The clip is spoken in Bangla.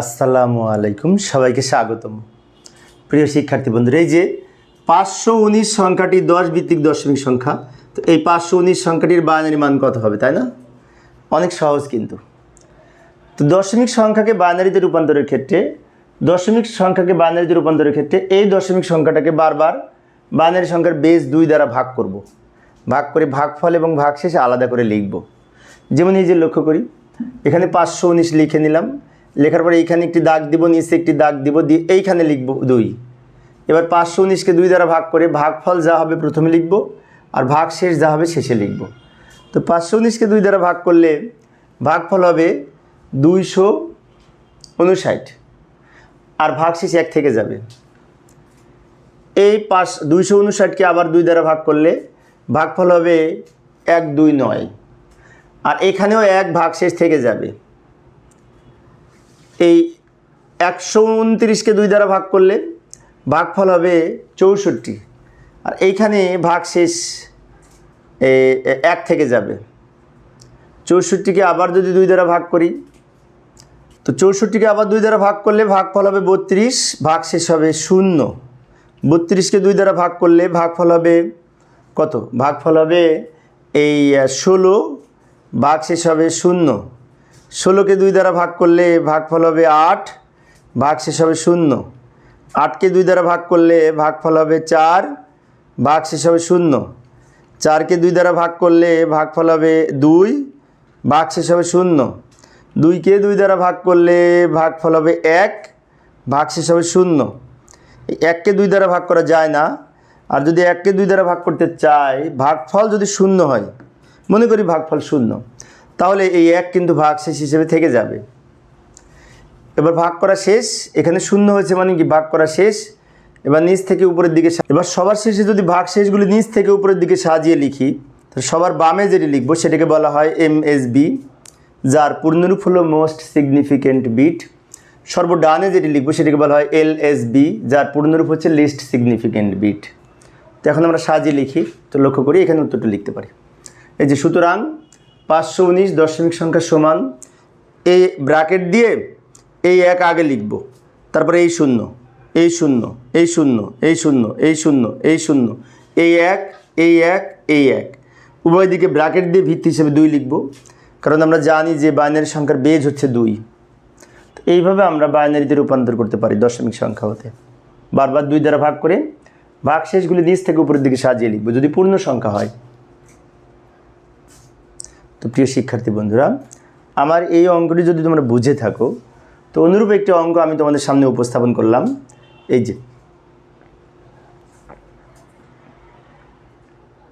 আসসালামু আলাইকুম, সবাইকে স্বাগতম। প্রিয় শিক্ষার্থী বন্ধুরা, এই যে পাঁচশো উনিশ সংখ্যাটি দশ ভিত্তিক দশমিক সংখ্যা, তো এই পাঁচশো উনিশ সংখ্যাটির বাইনারি মান কত হবে, তাই না? অনেক সহজ কিন্তু। তো দশমিক সংখ্যাকে বাইনারিতে রূপান্তরের ক্ষেত্রে, দশমিক সংখ্যাকে বাইনারিতে রূপান্তরের ক্ষেত্রে এই দশমিক সংখ্যাটাকে বারবার বাইনারি সংখ্যার বেস দুই দ্বারা ভাগ করব। ভাগ করে ভাগফল এবং ভাগশেষ আলাদা করে লিখব। যেমন এই যে লক্ষ্য করি, এখানে পাঁচশো উনিশ লিখে নিলাম লেখার পরে এইখানে একটি দাগ দিব, নিচে একটি দাগ দিব, দিয়ে এইখানে লিখব দুই। এবার পাঁচশো উনিশকে দুই দ্বারা ভাগ করে ভাগফল যা হবে প্রথমে লিখব আর ভাগ শেষ যা হবে শেষে লিখব। তো পাঁচশো উনিশকে দুই দ্বারা ভাগ করলে ভাগফল হবে দুইশো উনষাট। আর ভাগশেষ এক থেকে যাবে। এই পাঁচ, দুইশো উনষাটকে আবার দুই দ্বারা ভাগ করলে ভাগফল হবে এক দুই নয়। আর এখানেও এক ভাগশেষ থেকে যাবে। এই একশো উনত্রিশকে দুই দ্বারা ভাগ করলে ভাগফল হবে চৌষট্টি। আর এইখানে ভাগ শেষ এক থেকে যাবে। চৌষট্টিকে আবার যদি দুই দ্বারা ভাগ করি, তো চৌষট্টিকে আবার দুই দ্বারা ভাগ করলে ভাগফল হবে বত্রিশ, ভাগ শেষ হবে শূন্য। বত্রিশকে দুই দ্বারা ভাগ করলে ভাগফল হবে কত? ভাগফল হবে এই ষোলো, ভাগ শেষ হবে শূন্য। ষোলোকে দুই দ্বারা ভাগ করলে ভাগফল হবে আট ভাগশেষ হবে শূন্য। আটকে দুই দ্বারা ভাগ করলে ভাগফল হবে চার ভাগশেষ হবে শূন্য। চারকে দুই দ্বারা ভাগ করলে ভাগফল হবে দুই ভাগশেষ হবে শূন্য। দুইকে দুই দ্বারা ভাগ করলে ভাগফল হবে এক ভাগশেষ হবে শূন্য। এককে দুই দ্বারা ভাগ করা যায় না। আর যদি এককে দুই দ্বারা ভাগ করতে চাই ভাগফল যদি শূন্য হয়, মনে করি ভাগফল শূন্য। তাহলে এই এক কিন্তু ভাগ শেষ হিসেবে থেকে যাবে। এবার ভাগ করা শেষ, এখানে শূন্য হয়েছে মানে কি? ভাগ করা শেষ। এবার নিচ থেকে উপরের দিকে এবার সবার শেষে যদি ভাগ শেষগুলি নিচ থেকে উপরের দিকে সাজিয়ে লিখি তো সবার বামে যেটি লিখব সেটাকে বলা হয় এম এস বি যার পূর্ণরূপ হলো মোস্ট সিগনিফিকেন্ট বিট সর্বডানে যেটি লিখব সেটাকে বলা হয় এল এস বি যার পূর্ণরূপ হচ্ছে লিস্ট সিগনিফিকেন্ট বিট তো এখন আমরা সাজিয়ে লিখি, তো লক্ষ্য করি এখানে উত্তরটা লিখতে পারি। এই যে সুতরাং পাঁচশো উনিশ দশমিক সংখ্যা সমান এই ব্র্যাকেট দিয়ে এই এক আগে লিখব। তারপরে এই শূন্য এই শূন্য এই শূন্য এই শূন্য এই শূন্য এই শূন্য, এই এক এই এক এই এক। উভয় দিকে ব্র্যাকেট দিয়ে ভিত্তি হিসেবে দুই লিখব, কারণ আমরা জানি যে বাইনারি সংখ্যার বেজ হচ্ছে দুই। এইভাবে আমরা বাইনারিতে রূপান্তর করতে পারি দশমিক সংখ্যা হতে। বারবার দুই দ্বারা ভাগ করে ভাগ শেষগুলি নিচ থেকে উপরের দিকে সাজিয়ে লিখব, যদি পূর্ণ সংখ্যা হয়। প্রিয় শিক্ষার্থী বন্ধুরা, আমার এই অঙ্কটি যদি তোমরা বুঝে থাকো, তো অনুরূপ একটি অঙ্ক আমি তোমাদের সামনে উপস্থাপন করলাম। এই যে